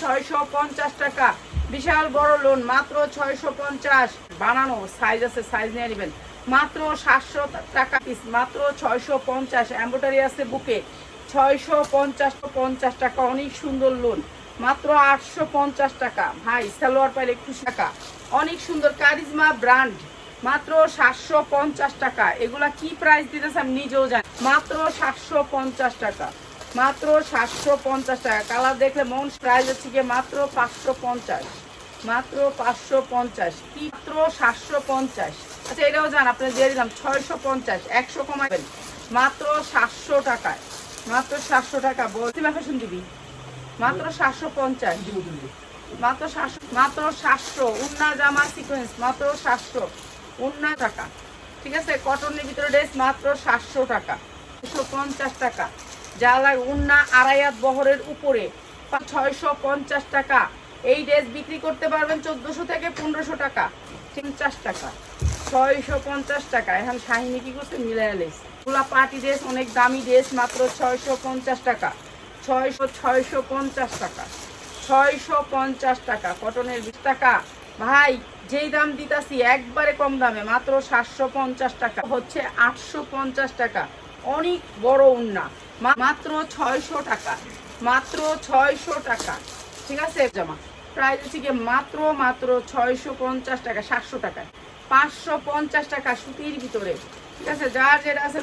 ছয়শো পঞ্চাশ টাকা। বিশাল বড় লোন মাত্র ছয়শো পঞ্চাশ। বানানো সাইজ আছে সাইজ নিয়ে নেবেন। মাত্র সাতশো টাকা পিস মাত্র ছয়শো পঞ্চাশ। এম্বোটারি আছে বুকে। ছয়শো পঞ্চাশ পঞ্চাশ টাকা, অনেক সুন্দর লোন মাত্র আটশো পঞ্চাশ টাকা। ভাই, সালোয়ার পাইলে একটু টাকা অনেক সুন্দর কারিজমা ব্র্যান্ড মাত্র সাতশো পঞ্চাশ টাকা। এগুলা কি প্রাইস দিতেছে আমি নিজেও জানি মাত্র সাতশো পঞ্চাশ টাকা। মাত্র সাতশো পঞ্চাশ টাকা। কালার দেখলে মন প্রাইস হচ্ছে গিয়ে মাত্র পাঁচশো পঞ্চাশ। মাত্র পাঁচশো পঞ্চাশ। কি মাত্র সাতশো পঞ্চাশ। আচ্ছা এটাও জান আপনি দিয়ে দিলাম ছয়শো পঞ্চাশ, একশো কমাবেন মাত্র সাতশো টাকায়। মাত্র সাতশো টাকা। বলছি ফ্যাশন দিবি। মাত্র সাতশো পঞ্চাশ। মাত্র সাতশো মাত্র সাতশো। উন্না জামা সিকোয়েন্স মাত্র সাতশো। উন্না টাকা। ঠিক আছে? কটনের ভিতরে ড্রেস মাত্র সাতশো টাকা। দুশো পঞ্চাশ টাকা। যা লাগে উন্না আড়াইয়াত বহরের উপরে ছয়শো পঞ্চাশ টাকা। এই ড্রেস বিক্রি করতে পারবেন চোদ্দোশো থেকে পনেরোশো টাকা। পঞ্চাশ টাকা। ছয়শো পঞ্চাশ টাকা। এখন শাহিনী কি করছে? মিলাই ওগুলা পার্টি ড্রেস, অনেক দামি ড্রেস, মাত্র ছয়শো পঞ্চাশ টাকা। ছয়শো ছয়শো পঞ্চাশ টাকা। ছয়শো পঞ্চাশ টাকা। কটনের বিশ টাকা। ভাই, যেই দাম দিতাছি, একবারে কম দামে, মাত্র সাতশো পঞ্চাশ টাকা। হচ্ছে আটশো পঞ্চাশ টাকা। অনেক বড় উন্না। মাত্র ছয়শো টাকা। মাত্র ছয়শো টাকা। ঠিক আছে, জামা? প্রাইস হচ্ছে মাত্র মাত্র ছয়শো পঞ্চাশ টাকা, সাতশো টাকা পাঁচশো পঞ্চাশ টাকা সুতির ভিতরে। ঠিক আছে, যার যেটা আছে